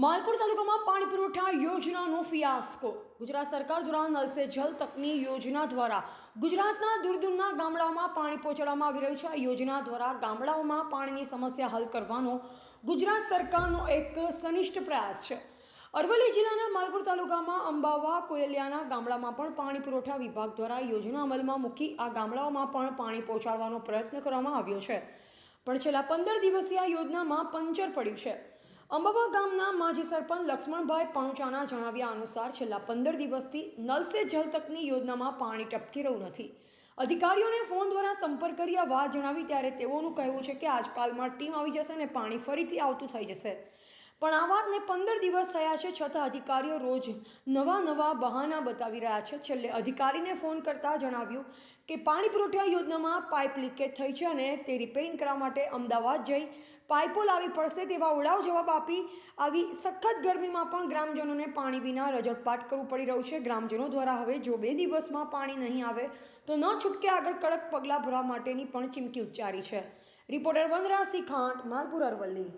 માલપુર તાલુકામાં પાણી પુરવઠા યોજનાનો ફિયાસ્કો. ગુજરાત સરકાર દ્વારા નલ સે જલ તકની યોજના દ્વારા ગુજરાતના દૂર દૂરના ગામડાઓમાં પાણી પહોંચાડવામાં આવી રહ્યું છે. આ યોજના દ્વારા ગામડાઓમાં પાણીની સમસ્યા હલ કરવાનો ગુજરાત સરકારનો એક સનિષ્ઠ પ્રયાસ છે. અરવલ્લી જિલ્લાના માલપુર તાલુકામાં અંબાવા, કોયલિયાના ગામડામાં પણ પાણી પુરવઠા વિભાગ દ્વારા યોજના અમલમાં મૂકી આ ગામડાઓમાં પણ પાણી પહોંચાડવાનો પ્રયત્ન કરવામાં આવ્યો છે. પણ છેલ્લા પંદર દિવસીય આ યોજનામાં પંચર પડ્યું છે. અંબાવા ગામના માજી સરપંચ લક્ષ્મણભાઈ પણુચાના જણાવ્યા અનુસાર છેલ્લા પંદર દિવસથી નલ સે જલ તકની યોજનામાં પાણી ટપકી રહ્યું નથી. અધિકારીઓને ફોન દ્વારા સંપર્ક કરી વાત જણાવી ત્યારે તેઓનું કહેવું છે કે આજકાલમાં ટીમ આવી જશે અને પાણી ફરીથી આવતું થઈ જશે. પણ આ વાતને પંદર દિવસ થયા છે, છતાં અધિકારીઓ રોજ નવા નવા બહાના બતાવી રહ્યા છે. છેલ્લે અધિકારીને ફોન કરતાં જણાવ્યું કે પાણી પુરવઠા યોજનામાં પાઇપ લીકેજ થઈ છે અને તે રિપેરિંગ કરવા માટે અમદાવાદ જઈ પાઇપો લાવી પડશે તેવા ઉડાવ જવાબ આપી આવી સખત ગરમીમાં પણ ગ્રામજનોને પાણી વિના રજટપાટ કરવું પડી રહ્યું છે. ગ્રામજનો દ્વારા હવે જો બે દિવસમાં પાણી નહીં આવે તો ન છૂટકે આગળ કડક પગલાં ભરવા માટેની પણ ચીમકી ઉચ્ચારી છે. રિપોર્ટર વનરાજસિંહ ખાંટ માલપુર અરવલ્લી.